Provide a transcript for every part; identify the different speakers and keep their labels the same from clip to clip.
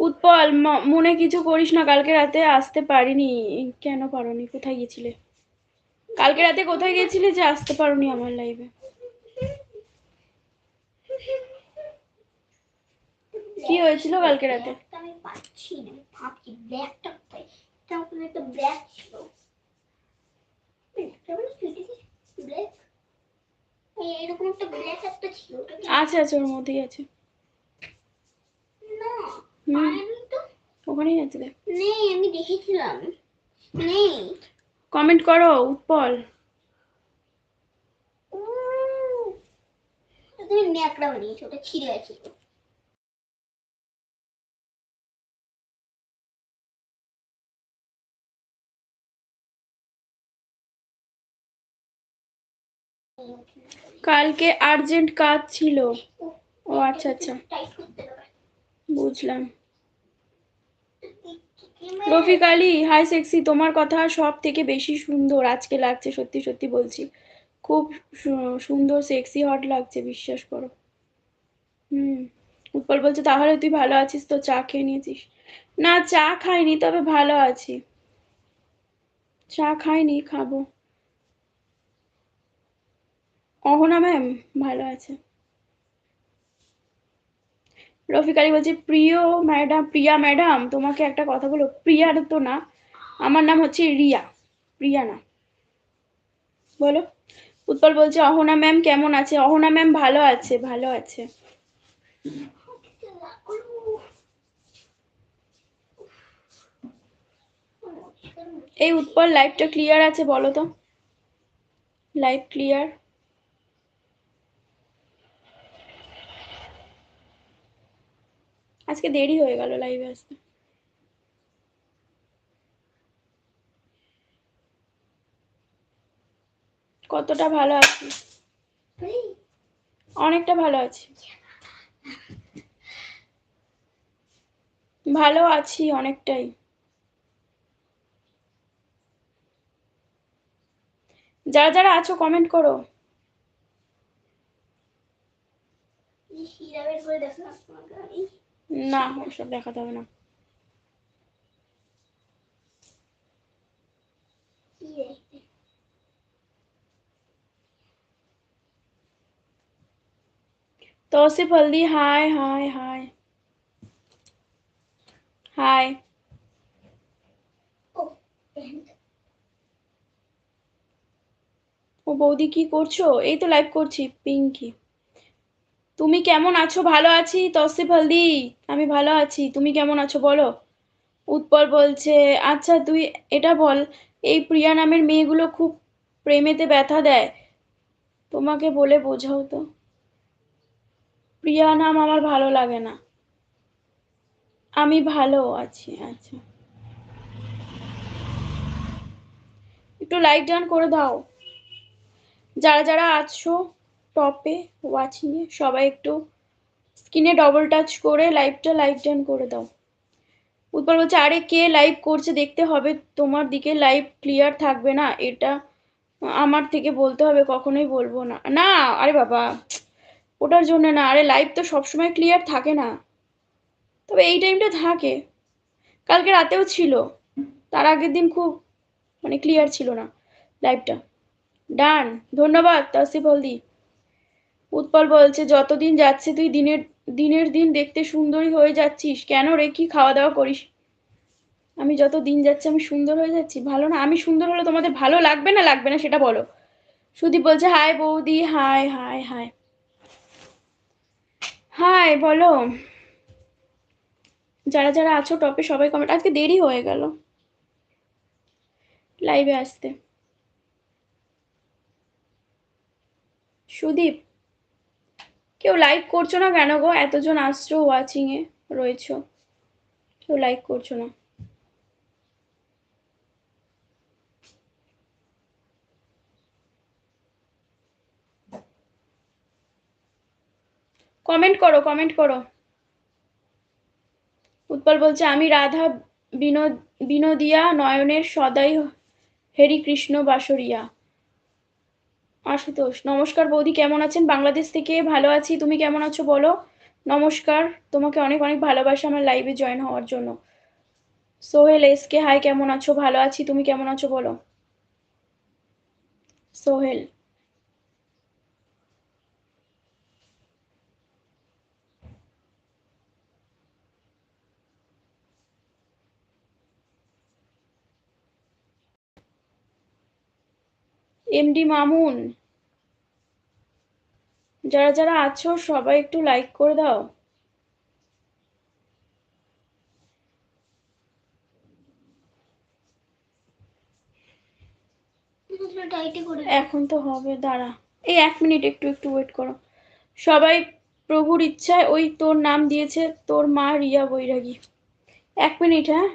Speaker 1: উৎপল মনে কিছু করিস না কালকে রাতে আসতে পারিনি। কেন পারোনি? কোথায় গেছিলে কালকে রাতে কোথায় গেছিলে যে আসতে পারোনি আমার লাইভে কি হয়েছিল কালকে রাতে?
Speaker 2: ব্ল্যাকটা আমি পাচ্ছি না ভাবছি ব্ল্যাকটা কোথায়? এটা একটা ব্ল্যাক ছিল। ব্ল্যাকটা কি ব্ল্যাক এরকম একটা ব্ল্যাক একটা ছিল। ওটা কি-
Speaker 1: আছে আছে ওর মধ্যেই আছে।
Speaker 2: না।
Speaker 1: ওখানেই আছে দেখ।
Speaker 2: নেই আমি দেখেছিলাম। নেই।
Speaker 1: কমেন্ট করো উৎপল।
Speaker 2: তুমি ন্যাকড়া বানিয়েছো ওটা ছিঁড়ে আছে
Speaker 1: কালকে আর্জেন্ট কাজ ছিল। ও আচ্ছা আচ্ছা। বুঝলাম। রফিক আলী, হাই সেক্সি, তোমার কথা সব থেকে বেশি সুন্দর, আজকে লাগছে, সত্যি সত্যি বলছি। খুব সুন্দর, সেক্সি, হট লাগছে, বিশ্বাস করো। হুম, উৎপল বলছে, তাহলে তুই ভালো আছিস তো, চা খেয়ে নিয়েছিস? না, চা খাইনি, তবে ভালো আছি। চা খাইনি, খাব। অহনা ম্যাম ভালো আছে। রফিক আলী বলছে, প্রিয় ম্যাডাম, প্রিয়া ম্যাডাম, তোমাকে একটা কথা বলো প্রিয়ার তো না, আমার নাম হচ্ছে রিয়া, প্রিয়া না। বলো। উৎপল বলছে, অহনা ম্যাম কেমন আছে? অহনা ম্যাম ভালো আছে ভালো আছে। এই উৎপল লাইভটা ক্লিয়ার আছে বলো তো? লাইভ ক্লিয়ার আজকে দেরি হয়ে গেল লাইভে আসতে। কতটা ভালো আছি? অনেকটা ভালো আছি। ভালো আছি অনেকটাই। যারা যারা আছো কমেন্ট করো।
Speaker 2: দেখো না তোমাকে আমি
Speaker 1: না ওসব দেখাতে হবে না
Speaker 2: কি দেখতে
Speaker 1: तौसिफ हल्दी हाय हाय हाय हाय
Speaker 2: ও প্যান্ট
Speaker 1: ও বৌদি কি করছো এই তো লাইভ করছি পিঙ্কি তুমি কেমন আছো? ভালো আছি? তৌসিফ হলদি, আমি ভালো আছি। তুমি কেমন আছো বলো? উৎপল বলছে আচ্ছা তুই এটা বল, এই প্রিয়া নামের মেয়েগুলো খুব প্রেমেতে ব্যথা দেয়। তোমাকে বলে বোঝাও তো। প্রিয়া নাম আমার ভালো লাগে না। আমি ভালো আছি আচ্ছা। একটু লাইক ডান করে দাও। যারা যারা আছো টপে ওয়াচিং এ, সবাই একটু স্ক্রিনে ডবল টাচ করে লাইভটা লাইভ ডান করে দাও। উৎপল বলছে, আরে কে লাইভ করছে দেখতে হবে, তোমার দিকে লাইভ ক্লিয়ার থাকবে না, এটা আমার থেকে বলতে হবে, কখনোই বলব না। না, আরে বাবা, ওটার জন্য না, আরে লাইভ তো সবসময় ক্লিয়ার থাকে না। তবে এই টাইমটা থাকে। কালকে রাতেও ছিল, তার আগের দিন খুব মানে ক্লিয়ার ছিল না লাইভটা ডান ধন্যবাদ, তসিফ হলদি। উৎপল বলছে, যতদিন যাচ্ছে তুই দিনের দিনের দিন দেখতে সুন্দরী হয়ে যাচ্ছিস, কেন রে? কি খাওয়া দাওয়া করিস? আমি যত দিন যাচ্ছে আমি সুন্দর হয়ে যাচ্ছি। ভালো না, আমি সুন্দর হলে তোমাদের ভালো লাগবে না লাগবে না সেটা বলো। সুদীপ বলছে হাই বৌদি হাই হাই হাই হাই বলো। যারা যারা আছো টপে সবাই কমেন্ট আজকে দেরি হয়ে গেল। লাইভে আসতে। সুদীপ কেউ লাইক করছ না কেন গো? এতজন আসছো ওয়াচিং এ, রয়েছো। কেউ লাইক করছ না। কমেন্ট করো কমেন্ট করো। উৎপল বলছে, আমি রাধা বিনোদ বিনোদিয়া নয়নের সদাই হেরি কৃষ্ণ বাসরিয়া। আশুতোষ, নমস্কার বৌদি, কেমন আছেন? বাংলাদেশ থেকে ভালো আছি, তুমি কেমন আছো বলো? নমস্কার, তোমাকে অনেক অনেক ভালোবাসা আমার লাইভে জয়েন হওয়ার জন্য। সোহেল এস কে হাই কেমন আছো? ভালো আছি, তুমি কেমন আছো বলো? সোহেল এমডি মামুন, যারা যারা আছো সবাই একটু লাইক করে দাও। এখন তো হবে, দাঁড়া। এই এক মিনিট একটু একটু ওয়েট করো। সবাই প্রভুর ইচ্ছায় ওই তোর নাম দিয়েছে, তোর মা রিয়া বৈরাগী। এক মিনিট হ্যাঁ?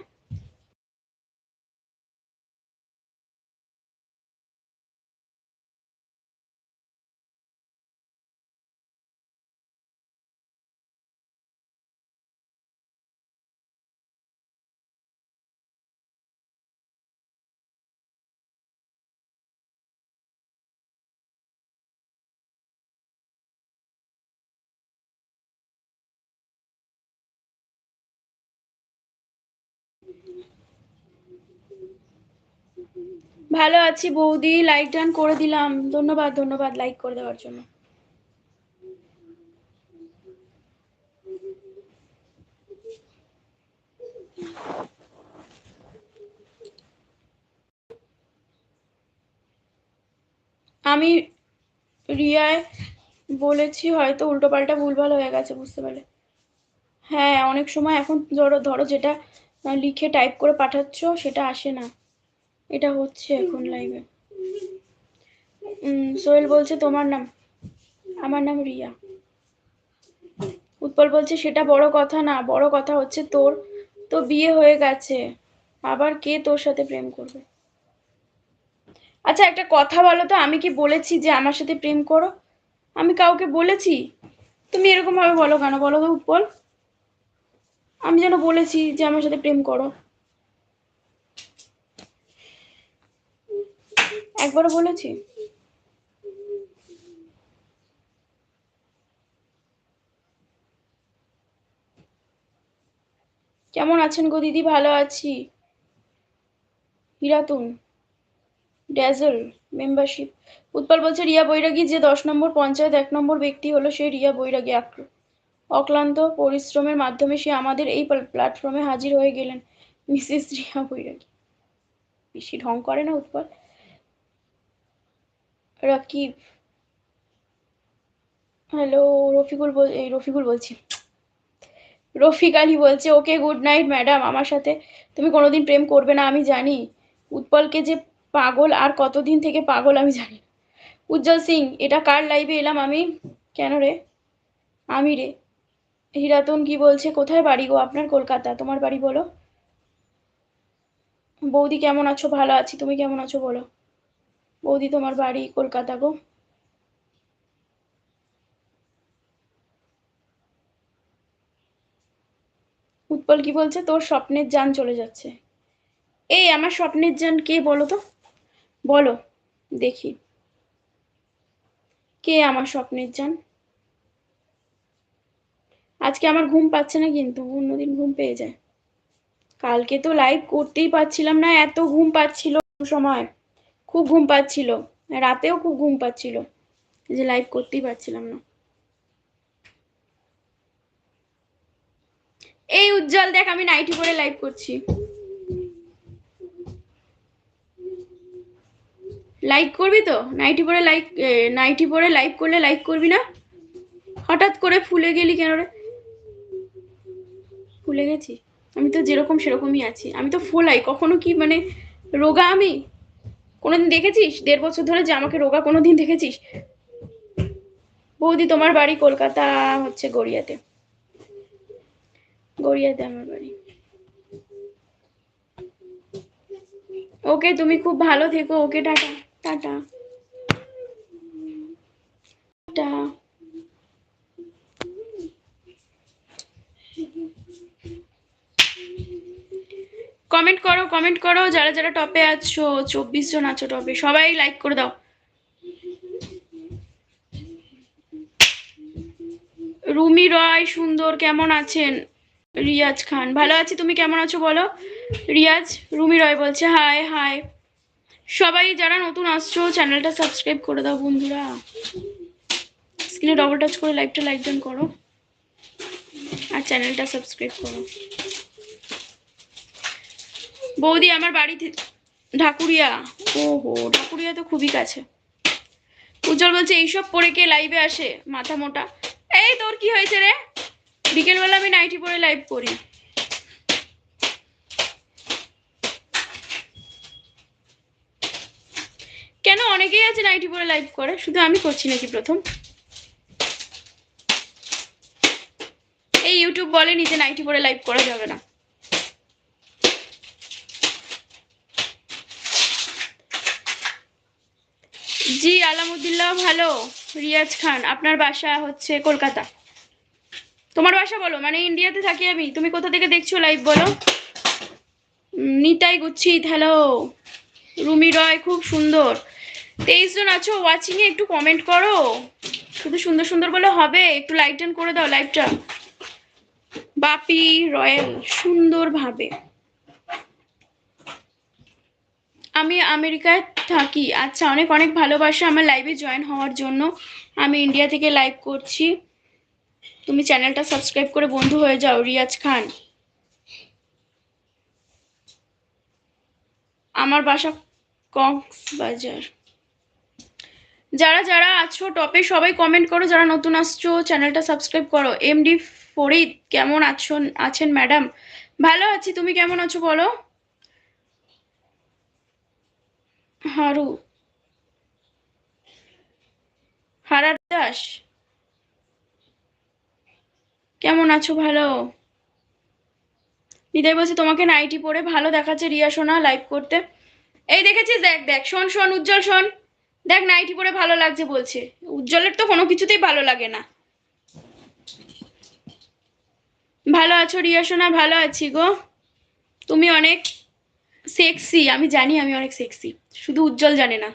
Speaker 1: ভালো আছি বৌদি লাইক ডান করে দিলাম। ধন্যবাদ ধন্যবাদ লাইক করে দেওয়ার জন্য। আমি রিয়ায় বলেছি, হয়তো উল্টোপাল্টা ভুলভাল হয়ে গেছে, বুঝতে পারলে। হ্যাঁ অনেক সময় এখন ধরো ধরো যেটা লিখে টাইপ করে পাঠাচ্ছ, সেটা আসে না। এটা হচ্ছে এখন লাইভে সোহেল বলছে, তোমার নাম? আমার নাম রিয়া। উৎপল বলছে, সেটা বড় কথা না, বড় কথা হচ্ছে তোর। তো বিয়ে হয়ে গেছে। আবার কে তোর সাথে প্রেম করবে? আচ্ছা একটা কথা বলো তো, আমি কি বলেছি যে আমার সাথে প্রেম করো? আমি কাউকে বলেছি? তুমি এরকম ভাবে বলো কেন? বলো তো উৎপল। আমি যেন বলেছি যে আমার সাথে প্রেম করো। একবারও বলেছি? কেমন আছেন গো দিদি? ভালো আছি। হিরাতুন, ড্যাজল, মেম্বারশিপ। উৎপল বলছে, রিয়া বৈরাগী যে দশ নম্বর পঞ্চায়েত, এক নম্বর ব্যক্তি হলো সে রিয়া বৈরাগী, আক্র- অক্লান্ত পরিশ্রমের মাধ্যমে সে আমাদের এই প্ল্যাটফর্মে হাজির হয়ে গেলেন। মিসেস রিয়া বৈরাগী। বেশি ঢং করে না উৎপল? রাকিব। হ্যালো রফিকুল বল এই, রফিকুল বলছি। রফিক আলী বলছে, ওকে গুড নাইট ম্যাডাম আমার সাথে তুমি কোনোদিন প্রেম করবে না, আমি জানি। উৎপলকে যে পাগল আর কতদিন থেকে পাগল আমি জানি। উজ্জ্বল সিং, এটা কার লাইভে এলাম আমি? কেন রে? আমি রে। হিরাতন কি বলছে? কোথায় বাড়ি গো আপনার কলকাতা? তোমার বাড়ি বলো। বৌদি কেমন আছো? ভালো আছি। তুমি কেমন আছো বলো। বৌদি, তোমার বাড়ি কলকাতা গো। উৎপল কি বলছে? তোর স্বপ্নের যান চলে যাচ্ছে। এই, আমার স্বপ্নের যান কে বলো তো? বলো, দেখি। কে আমার স্বপ্নের যান? আজকে আমার ঘুম পাচ্ছে না কিন্তু, অন্যদিন ঘুম পেয়ে যায়। কালকে তো লাইভ করতেই পারছিলাম না, এত ঘুম পাচ্ছিল সময়। খুব ঘুম পাচ্ছিল, রাতেও খুব ঘুম পাচ্ছিল, যে লাইভ করতেই পারছিলাম না। এই উজ্জ্বল দেখ, আমি নাইটি পরে লাইভ করছি। লাইক করবি তো? নাইটি পরে লাইক নাইটি পরে লাইভ করলে লাইক করবি না? হঠাৎ করে ফুলে গেলি কেন রে? ফুলে গেছি? আমি তো যেরকম সেরকমই আছি। আমি তো ফোলাই কখনো কি মানে রোগা আমি? কোনোদিন দেখেছিস? দেড় বছর ধরে যে আমাকে রোগা কোনোদিন দেখেছিস? বৌদি, তোমার বাড়ি কলকাতা হচ্ছে গড়িয়াতে। গড়িয়াতে আমার বাড়ি। ওকে, তুমি খুব ভালো থেকো। Okay, tata. Tata. Tata. Comment করো কমেন্ট করো, যারা যারা টপে আছো, চব্বিশ জন আছো টপে সবাই লাইক করে দাও। রুমি রয় সুন্দর, কেমন আছেন? রিয়াজ খান, ভালো আছি, তুমি কেমন আছো বলো? রিয়াজ, রুমি রয় বলছে হাই হাই সবাই যারা নতুন আসছো চ্যানেলটা সাবস্ক্রাইব করে দাও বন্ধুরা। স্ক্রিনে ডবল টাচ করে লাইভটা লাইক ডান করো। আর চ্যানেলটা সাবস্ক্রাইব করো। বৌদি আমার বাড়ি ঢাকুরিয়া। ওহো, ঢাকুরিয়া তো খুবই কাছে। উজ্জ্বল বলছে, এইসব পরে কে লাইভে আসে? মাথা মোটা। এই তোর কি হয়েছে রে? বিকেলবেলা আমি নাইটি পরে লাইভ করি কেন অনেকেই আছে নাইটি পরে লাইভ করে? শুধু আমি করছি নাকি প্রথম? এই ইউটিউব বলে নিজে নাইটি পরে লাইভ করা যাবে না। ভালো। রিয়াজ খান, আপনার বাসা হচ্ছে কলকাতা। তোমার বাসা বলো মানে ইন্ডিয়াতে থাকি আমি। তুমি কোথা থেকে দেখছ লাইভ বলো? নিতাই গুচ্ছিত হ্যালো রুমি রয়, খুব সুন্দর। তেইশ জন আছো ওয়াচিং এ একটু কমেন্ট করো। শুধু সুন্দর সুন্দর বলে হবে, একটু লাইক টান করে দাও লাইভটা বাপি রয়্যাল সুন্দরভাবে। আমি আমেরিকায় থাকি। আচ্ছা অনেক অনেক ভালোবাসা আমার লাইভে জয়েন হওয়ার জন্য। আমি ইন্ডিয়া থেকে লাইভ করছি। তুমি চ্যানেলটা সাবস্ক্রাইব করে বন্ধু হয়ে যাও, রিয়াজ খান। আমার বাসা কক্সবাজার। যারা যারা আছো টপে সবাই কমেন্ট করো। যারা নতুন আসছো চ্যানেলটা সাবস্ক্রাইব করো। এমডি ফরিদ কেমন আছো, আছেন ম্যাডাম ভালো আছি, তুমি কেমন আছো বলো? হারু। হারার দাস। কেমন আছো? ভালো? নিতাই বলছে, তোমাকে নাইটি পরে ভালো দেখাচ্ছে রিয়া সোনা লাইভ করতে। এই দেখেছিস? দেখ দেখ, শোন শোন, উজ্জ্বল, শোন। দেখ নাইটি পরে ভালো লাগছে বলছে। উজ্জ্বলের তো কোনো কিছুতেই ভালো লাগে না। ভালো আছো রিয়া সোনা? ভালো আছি গো। তুমি অনেক সেক্সি আমি জানি আমি অনেক সেক্সি শুধু উজ্জ্বল জানে না।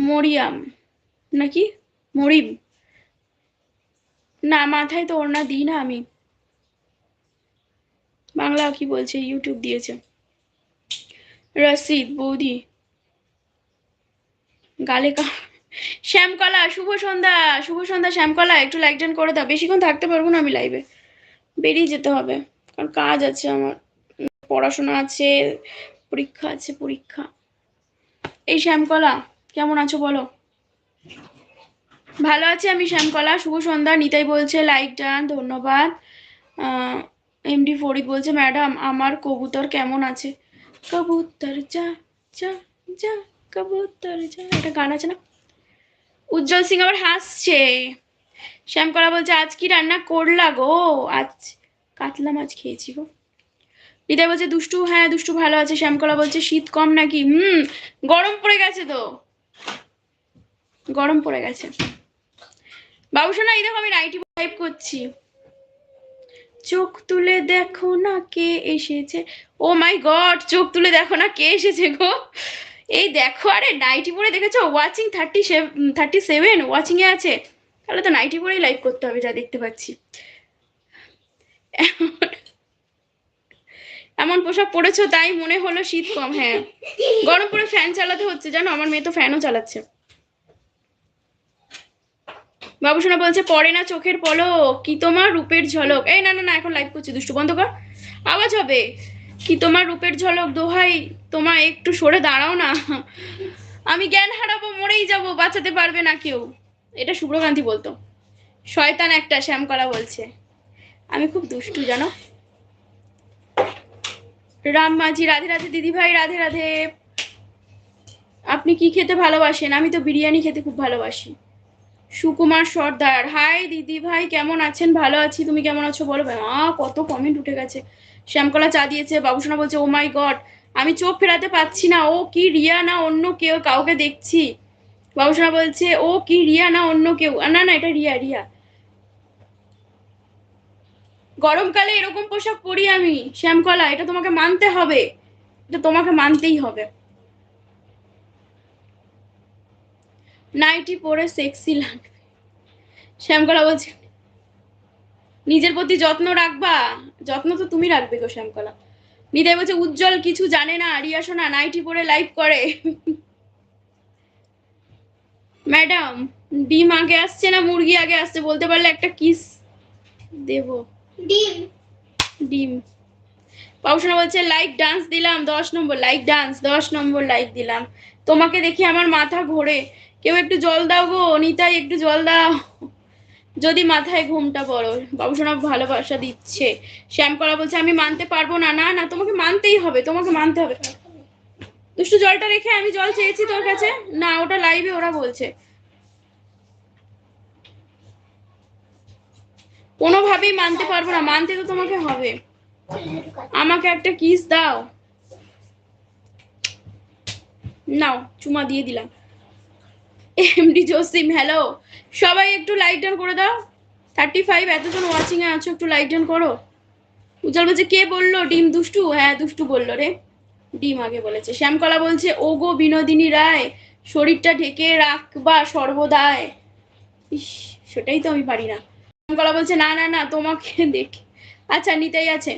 Speaker 1: মরিয়াম, নাকি? মরিম। না, মাথায় তো ওড়না দিই না আমি। বাংলা কি বলছে? ইউটিউব দিয়েছে। রসিদ, বৌদি। গালে কা শ্যামকলা, শুভ সন্ধ্যা শুভ সন্ধ্যা শ্যামকলা, একটু লাইক ডান করে দাও। বেশিক্ষণ থাকতে পারব না আমি লাইভে বেরিয়ে যেতে হবে। কারণ কাজ আছে আমার। পড়াশোনা আছে, পরীক্ষা আছে, পরীক্ষা। এই শ্যামকলা, কেমন আছো বলো? ভালো আছি আমি শ্যামকলা, শুভ সন্ধ্যা। নিতাই বলছে লাইক ডান ধন্যবাদ। এমডি ফরিদ বলছে ম্যাডাম আমার কবুতর কেমন আছে? কবুতর যা যা যা, কবুতর যা। একটা গান আছে না? উজ্জ্বল সিং আবার হাসছে। শ্যামকলা বলছে, আজ কি রান্না করলা গো? আজ কাতলা মাছ খেয়েছি গো। হৃদয় বলছে, দুষ্টু হ্যাঁ দুষ্টু ভালো আছে। শ্যামকলা বলছে, শীত কম নাকি? হুম, গরম পড়ে গেছে তো। গরম পড়ে গেছে। বাবুসোনা, এই দেখো আমি নাইটি টাইপ করছি। চোখ তুলে দেখো না কে এসেছে। ও মাই গড, চোখ তুলে দেখো না কে এসেছে গো। এই দেখো, আরে নাইটি পরে দেখেছ? Watching thirty thirty seven, watching এ আছে। তাহলে তো নাইটি পরেই লাইভ করতে হবে, যা দেখতে পাচ্ছি। এমন পোশাক পরেছো, তাই মনে হলো শীত কম হ্যাঁ। গরম পরে ফ্যান চালাতে হচ্ছে, জানো? আমার মেয়ে তো ফ্যানও চালাচ্ছে। বাবুসোনা বলছে, পড়ে না চোখের পলো কি তোমার রূপের ঝলক? এই না না না, এখন লাইভ করছি, দুষ্টু, বন্ধ কর। আওয়াজ হবে। কি তোমার রূপের ঝলক, দোহাই তোমার একটু সরে দাঁড়াও না। আমি জ্ঞান হারাবো, মরেই যাব, বাঁচাতে পারবে না কেউ। এটা শুভ্রকান্তি বলতো। শয়তান একটা, শ্যামকলা বলছে। আমি খুব দুষ্টু, জানো? রাম মাঝি, রাধে রাধে, দিদি ভাই, রাধে রাধে। আপনি কি খেতে ভালোবাসেন? আমি তো বিরিয়ানি খেতে খুব ভালোবাসি। সুকুমার সর্দার, হাই দিদি ভাই, কেমন আছেন? ভালো আছি, তুমি কেমন আছো? বলো মা, কত কমেন্ট উঠে গেছে। শ্যামকলা চা দিয়েছে, বাবুসোনা বলছে ও মাই গড আমি চোখ ফেরাতে পাচ্ছি না। ও কি রিয়া না অন্য কেউ? কাউকে দেখছি? বাবুসোনা বলছে, ও কি রিয়া না অন্য কেউ? না না, এটা রিয়া রিয়া। গরমকালে এরকম পোশাক পরি আমি, শ্যামকলা, এটা তোমাকে মানতে হবে। এটা তোমাকে মানতেই হবে। নাইটি পরে সেক্সি লাগবে। শ্যামকলা বলছে, নিজের প্রতি যত্ন রাখবা। যত্ন তো তুমি রাখবে গো শ্যামকলা। নিতাই বলছে, উজ্জ্বল কিছু জানে না, রিয়া সোনা নাইটি পরে লাইভ করে। ম্যাডাম, ডিম আগে আসছে না, মুরগি আগে আসছে, বলতে পারলে একটা কিস দেব।
Speaker 2: ডিম।
Speaker 1: ডিম। পাউসোনা বলছে লাইক ডান্স দিলাম, দশ নম্বর লাইক ডান্স দশ নম্বর লাইক দিলাম। তোমাকে দেখি আমার মাথা ঘোরে। কেউ একটু জল দাও গো নিতাই একটু জল দাও। যদি মাথায় ঘুমটা পড়ো, বাবুসোনা ভালোবাসা দিচ্ছে। শ্যামকলা বলছে, আমি মানতে পারব না না না, তোমাকে মানতেই হবে, তোমাকে মানতে হবে। দুষ্টু জলটা রেখে আমি জল চেয়েছি তোর কাছে? না, ওটা লাইভে ওরা বলছে। কোনোভাবেই মানতে পারব না। মানতে তো তোমাকে হবে। আমাকে একটা কিস দাও। নাও, চুমা দিয়ে দিলাম। এমডি জসিম হ্যালো সবাই একটু লাইক ডাউন করে দাও। থার্টি ফাইভ এতজন ওয়াচিং এ আছো, একটু লাইক ডাউন করো। উজ্জ্বল বলছে, কে বলল? ডিম দুষ্টু? হ্যাঁ দুষ্টু বলল রে। ডিম আগে বলেছে। শ্যামকলা বলছে, ওগো বিনোদিনী রায়, শরীরটা ঢেকে রাখবা সর্বদায় ইস, সেটাই তো আমি পারি না। শ্যামকলা বলছে, না না না, তোমাকে দেখে আচ্ছা নিতেই আছে।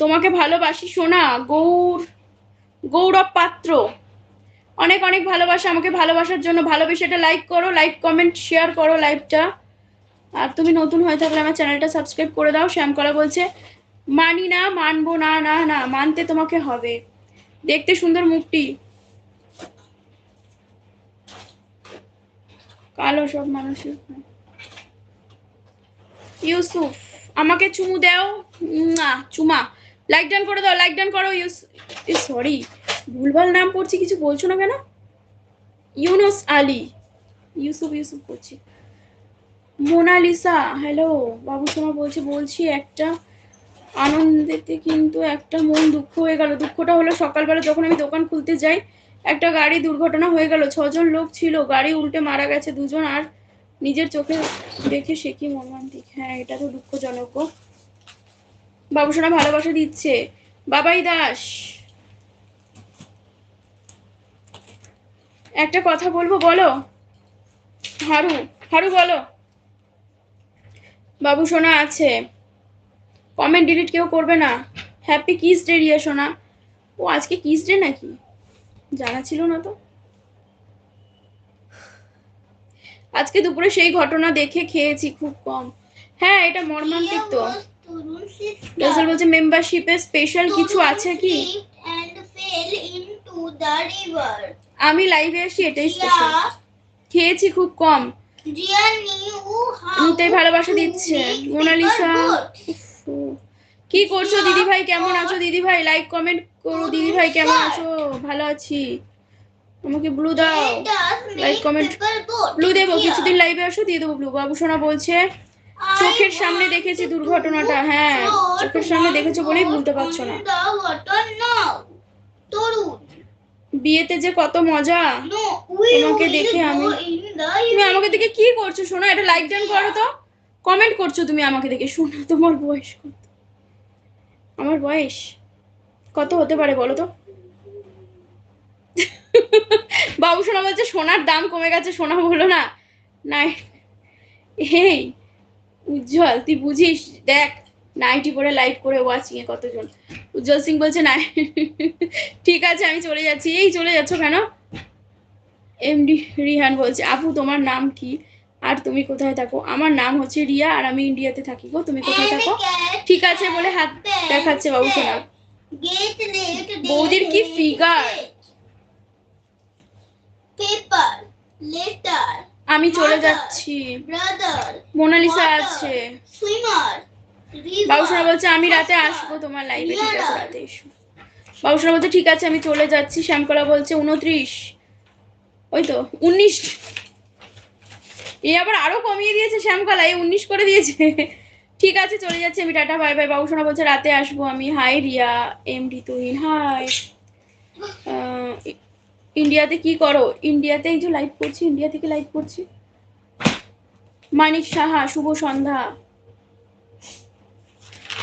Speaker 1: তোমাকে ভালোবাসি, সোনা, গৌর, গৌরব পাত্র। অনেক অনেক ভালোবাসা, আমাকে ভালোবাসার জন্য ভালোবেসে এটা লাইক করো লাইক কমেন্ট শেয়ার করো লাইভটা আর তুমি নতুন হয়ে থাকলে আমার চ্যানেলটা সাবস্ক্রাইব করে দাও। শ্যামকলা বলছে, মানি না, মানবো না না না, মানতে তোমাকে হবে। দেখতে সুন্দর মুখটি। কালো সব মানুষের ইউসুফ, আমাকে চুমু দাও। না চুমা। লাইক ডান করে দাও লাইক ডান করো, ইউস সরি ভুলভাল নাম পড়ছি, কিছু বলছো না কেন? ইউনুস আলী। ইউসুফ ইউসুফ করছি। মোনালিসা হ্যালো বাবু সোমা বলছে, বলছি একটা আনন্দেতে কিন্তু একটা মন দুঃখ হয়ে গেল। দুঃখটা হলো সকালবেলা যখন আমি দোকান খুলতে যাই একটা গাড়ি দুর্ঘটনা হয়ে গেল, ছজন লোক ছিল, গাড়ি উল্টে মারা গেছে দুজন, আর নিজের চোখে দেখে সে কি মর্মান্তিক। হ্যাঁ এটা তো দুঃখজনক। বাবুসোনা ভালোবাসা দিচ্ছে। বাবাই দাস। একটা কথা বলব, বলো? হারু হারু বলো। বাবু সোনা আছে। কমেন্ট ডিলিট কেউ করবে না। হ্যাপি কিস ডে রিয়া সোনা। ও আজকে কিস ডে নাকি? জানা ছিল না তো। আজকে দুপুরে সেই ঘটনা দেখে খেয়েছি খুব কম। হ্যাঁ এটা মর্মান্তিক তো। রাসেল বলছে মেম্বারশিপে স্পেশাল কিছু আছে কি. আমি লাইভে আসি এটাই স্পেশাল খেয়েছি খুব কম। নিতাই ভালোবাসা দিচ্ছে। মোনালিসা কি করছ দিদি ভাই কেমন আছো দিদি ভাই লাইক কমেন্ট করো দিদি ভাই কেমন আছো? ভালো আছি। আমাকে ব্লু দাও।
Speaker 2: Paper boat.
Speaker 1: ব্লু দেবো, কিছুদিন লাইভে আসো, দিয়ে দেবো ব্লু বাবু সোনা বলছে, চোখের সামনে দেখেছি দুর্ঘটনাটা। হ্যাঁ চোখের সামনে দেখেছ বলেই ভুলতে পারছ না। বিয়েতে যে কত মজা। তোমাকে দেখে আমি- তুমি আমাকে দেখে কি করছ শোনো এটা লাইক ডান করো তো। কমেন্ট করছ তুমি আমাকে দেখে। শোনো তোমার বয়স আমার বয়স? কত হতে পারে বলো তো? বাবু সোনা বলছে, সোনার দাম কমে গেছে, সোনা বলো না। এই, উজ্জ্বল, তুই বুঝিস, দেখ নাইটি পরে লাইভ করে ওয়াচিং এ কতজন। উজ্জ্বল সিং বলছে না ঠিক আছে, আমি চলে যাচ্ছি। এই, চলে যাচ্ছ কেন? এমডি রিহান বলছে, আপু, তোমার নাম কি? আর তুমি কোথায় থাকো? আমার নাম হচ্ছে রিয়া, আর আমি ইন্ডিয়াতে থাকি গো। তুমি কোথায় থাকো? ঠিক আছে, বলে হাত দেখাচ্ছে বাবু সোনা. বৌদির কি figure?
Speaker 2: পেপার লেটার
Speaker 1: আমি চলে যাচ্ছি।
Speaker 2: ব্রাদার
Speaker 1: মোনালিসা আছে।
Speaker 2: সুইমার
Speaker 1: বাবুসোনা বলছে আমি রাতে আসব তোমার লাইভে ঠিক আছে রাতে এসো। বাবুসোনা বলছে ঠিক আছে আমি চলে যাচ্ছি। শ্যামকলা বলছে উনত্রিশ। ওই তো উনিশ। এ আবার আরও কমিয়ে দিয়েছে শ্যামকলা এই উনিশ করে দিয়েছে। ঠিক আছে, চলে যাচ্ছি আমি, টাটা, বাই বাই। বাবুসোনা বলছে, রাতে আসব আমি। Hi Riya. M D Tuhin hi ইন্ডিয়াতে কি করো? ইন্ডিয়াতে এই যে লাইভ করছি, ইন্ডিয়া থেকে লাইভ করছি। মানিক সাহা, শুভ সন্ধ্যা।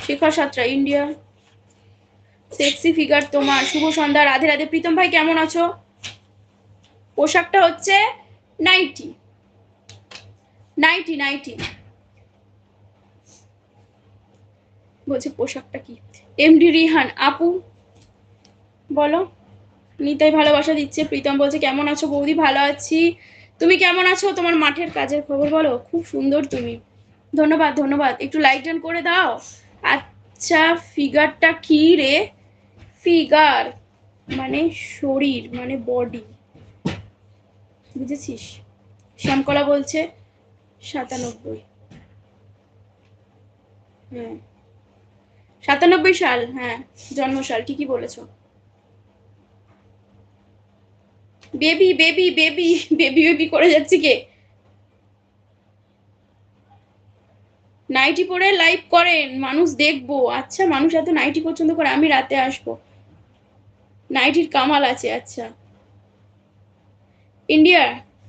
Speaker 1: Shekhar Satra, India. Sexy figure তোমার, শুভ সন্ধ্যা। রাধে রাধে। প্রীতম ভাই, কেমন আছো? পোশাকটা হচ্ছে নাইটি নাইটি নাইটি বলছে, পোশাকটা কি? এমডি রিহান, আপু, বলো। নিতাই ভালোবাসা দিচ্ছে, প্রীতম বলছে, কেমন আছো বৌদি? ভালো আছি। তুমি কেমন আছো? তোমার মাঠের কাজের খবর বলো। খুব সুন্দর তুমি। ধন্যবাদ ধন্যবাদ। একটু লাইক ডান করে দাও। আচ্ছা ফিগারটা কি রে? ফিগার মানে শরীর মানে বডি বুঝেছিস? শ্যামকলা বলছে সাতানব্বই। হ্যাঁ। সাতানব্বই সাল হ্যাঁ জন্মসাল, ঠিকই বলেছ। Baby baby baby baby baby করে যাচ্ছে কে? নাইটি পরে লাইভ করেন, মানুষ দেখব। আচ্ছা মানুষ এত নাইটি পছন্দ করে, আমি রাতে আসব। নাইটির কামাল আছে আচ্ছা। ইন্ডিয়া,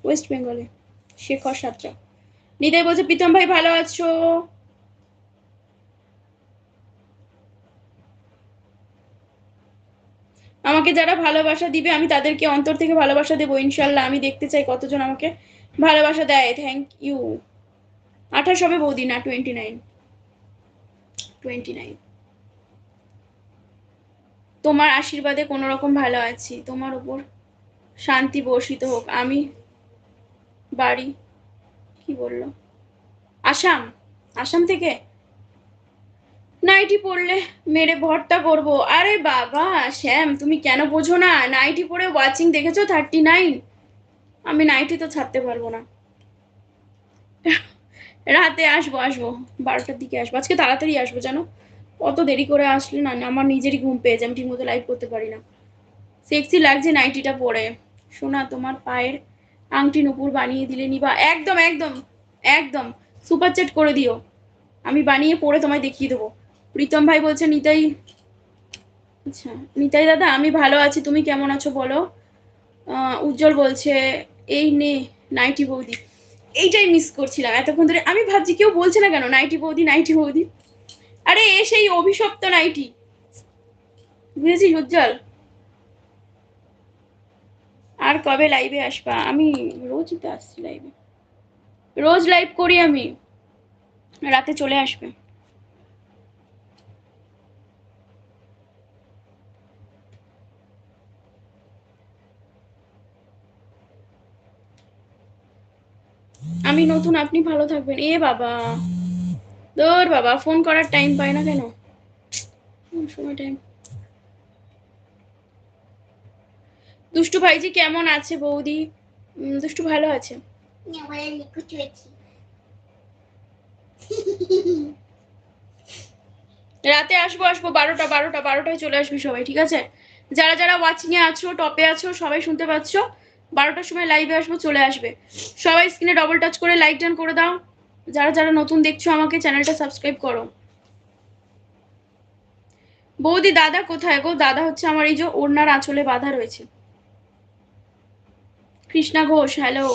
Speaker 1: ওয়েস্ট বেঙ্গলে, শেখর সাতরা। নিতাই বলছে, প্রীতম ভাই ভালো আছো? আমাকে যারা ভালোবাসা দিবে, আমি তাদেরকে অন্তর থেকে ভালোবাসা দেবো, ইনশাল্লাহ। আমি দেখতে চাই কতজন আমাকে ভালোবাসা দেয়। থ্যাংক ইউ আঠাশ হবে বৌদি না টোয়েন্টি নাইন টোয়েন্টি নাইন তোমার আশীর্বাদে কোনো রকম ভালো আছি। তোমার ওপর শান্তি বর্ষিত হোক। আমি বাড়ি, কি বলল? আসাম। আসাম থেকে? নাইটি পরলে মেরে ভর্তা করব। আরে বাবা, শ্যাম, তুমি কেন বোঝো না? নাইটি পরে ওয়াচিং দেখেছ থার্টি নাইন আমি নাইটি তো ছাড়তে পারব না। রাতে আসব আসব, বারোটার দিকে আসব। আজকে তাড়াতাড়ি আসব, জানো? অত দেরি করে আসলে না আমার নিজেরই ঘুম পেয়ে যায়, আমি ঠিক মতো লাইভ করতে পারি না। সেক্সি লাগছে নাইটিটা পরে। শোনা তোমার পায়ের আংটি নুপুর বানিয়ে দিলে নিবা। একদম একদম একদম। সুপার চ্যাট করে দিও। আমি বানিয়ে পরে তোমায় দেখিয়ে দেবো। প্রীতম ভাই বলছে, নিতাই আচ্ছা নিতাই দাদা, আমি ভালো আছি, তুমি কেমন আছো বলো? উজ্জ্বল বলছে, এই নে, নাইটি বৌদি। এইটাই মিস করছিলাম এতক্ষণ ধরে। আমি ভাবছি কেউ বলছে না কেন, নাইটি বৌদি নাইটি বৌদি। আরে, এ সেই অভিশপ্ত নাইটি। বুঝেছিস উজ্জ্বল? আর কবে লাইভে আসবা? আমি রোজই তো আসছি লাইভে রোজ লাইভ করি আমি। রাতে চলে আসবে। আমি নতুন, আপনি ভালো থাকবেন। এ বাবা। তোর বাবা ফোন করার টাইম পায় না কেন? সময় টাইম দুষ্টু ভাইজি কেমন আছে বৌদি? দুষ্টু ভালো আছে? রাতে আসব আসব, বারোটা বারোটা, বারোটায় চলে আসবি সবাই, ঠিক আছে? যারা যারা ওয়াচিং এ আছো টপে আছো, সবাই শুনতে পাচ্ছ? বারোটার সময় লাইভে আসব, চলে আসবে। সবাই স্ক্রিনে ডবল টাচ করে লাইক ডান করে দাও। যারা যারা নতুন দেখছ আমাকে চ্যানেলটা সাবস্ক্রাইব করো। বৌদি, দাদা কোথায় গো? দাদা হচ্ছে আমার এই যে ওড়নার আঁচলে বাঁধা রয়েছে। কৃষ্ণা ঘোষ হ্যালো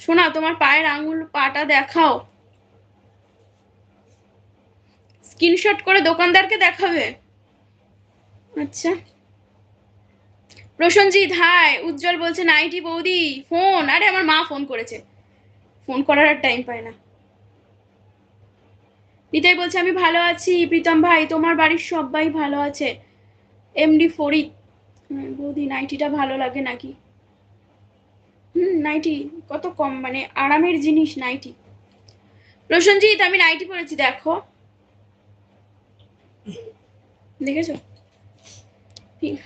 Speaker 1: শোনা, তোমার পায়ের আঙুল পাটা দেখাও। স্ক্রিনশট করে দোকানদারকে দেখাবে। আচ্ছা। প্রসঞ্জিৎ হাই, উজ্জ্বল বলছে, নাইটি বৌদি, ফোন। আরে, আমার মা ফোন করেছে। ফোন করার আর টাইম পায় না। নিতাই বলছে, আমি ভালো আছি, প্রীতম ভাই। তোমার বাড়ির সবাই ভালো আছে। এমডি ফরিদ বৌদি, নাইটিটা ভালো লাগে নাকি? হুম, নাইটি কত কম মানে আরামের জিনিস, নাইটি। প্রসঞ্জিৎ আমি নাইটি পরেছি, দেখো। দেখেছ? ঠিক।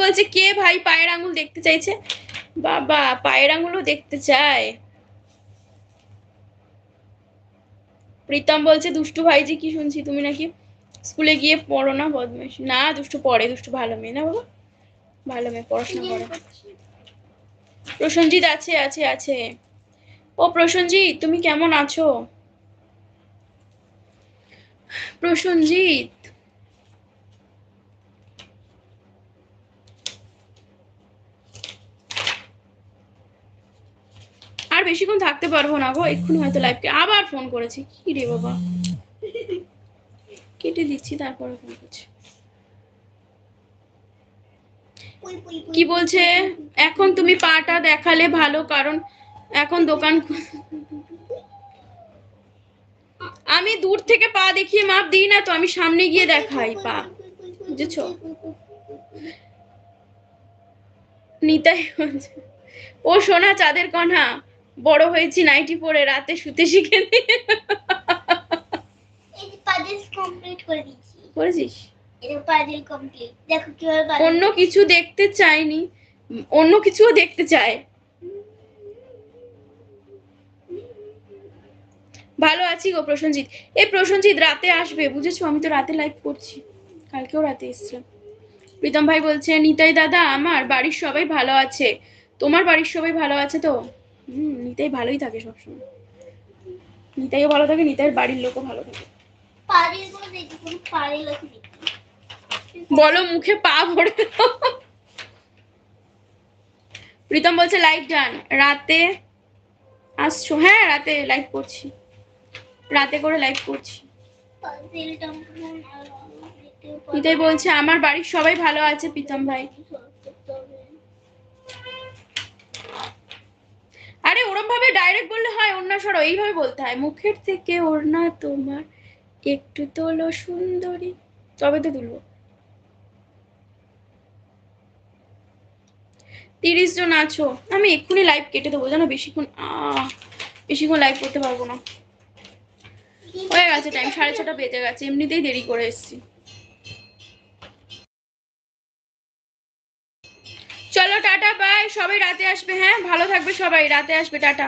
Speaker 1: বলছে, কে ভাই পায়ের আঙুল দেখতে চাইছে? বাবা, পায়ের আঙুলও দেখতে চায়। প্রীতম বলছে, দুষ্টু ভাইজি কি শুনছি তুমি নাকি স্কুলে গিয়ে পড়ো না বদমাইশ? না, দুষ্টু পড়ে, দুষ্টু ভালো মেয়ে না বাবা? ভালো মেয়ে, পড়াশোনা করে। প্রসঞ্জিৎ আছে আছে আছে। ও প্রসঞ্জিৎ তুমি কেমন আছো? প্রসঞ্জিৎ আর বেশিক্ষণ থাকতে পারব না গো, এক্ষুনি হয়তো লাইভকে আবার ফোন করেছি। কি রে বাবা? কেটে দিচ্ছি, তারপরে ফোন করছি। কি বলছে। এখন তুমি পাটা দেখালে ভালো কারণ এখন দোকান আমি দূর থেকে পা দেখিয়ে মাপ দিই না তো আমি সামনে গিয়ে দেখাই পা বুঝেছ? নিতাই ও সোনা চাঁদের কণা বড় হয়েছি নাইটি পরে রাতে শুতে শিখে। করেছিস
Speaker 2: দেখো কীভাবে
Speaker 1: অন্য কিছু দেখতে চাইনি। অন্য কিছুও দেখতে চায়। ভালো আছি গো প্রসঞ্জিৎ এই প্রসঞ্জিৎ রাতে আসবে বুঝেছ? আমি তো রাতে লাইভ করছি। কালকেও রাতে এসেছিলাম। প্রীতম ভাই বলছে নিতাই দাদা আমার বাড়ির সবাই ভালো আছে। তোমার বাড়ির সবাই ভালো আছে তো? হুম নিতাই ভালোই থাকে সবসময়। নিতাইও ভালো থাকে নিতাইয়ের বাড়ির লোকও ভালো থাকে।
Speaker 2: puzzle গুলো
Speaker 1: বলো মুখে পা ভরে প্রীতম বলছে লাইভ ডান রাতে আসছো? হ্যাঁ রাতে লাইভ করছি। রাতে করে লাইভ করছি। বলছে, আমার বাড়ির সবাই ভালো আছে, প্রীতম ভাই। আরে ওরম ভাবে ডাইরেক্ট বললে হয়, ওড়না সরো, এইভাবে বলতে হয়। মুখের থেকে ওড়না তোমার একটু তোলো সুন্দরী। তবে তো তুলবো। তিরিশ জন আছো। আমি এক্ষুনি লাইভ কেটে দেবো, জানো? বেশিক্ষণ বেশিক্ষণ লাইভ করতে পারব না। হয়ে গেছে টাইম সাড়ে ছটা বেজে গেছে, এমনিতেই দেরি করে এসছি। চলো, টাটা বাই সবাই রাতে আসবে হ্যাঁ? ভালো থাকবে সবাই, রাতে আসবে, টাটা।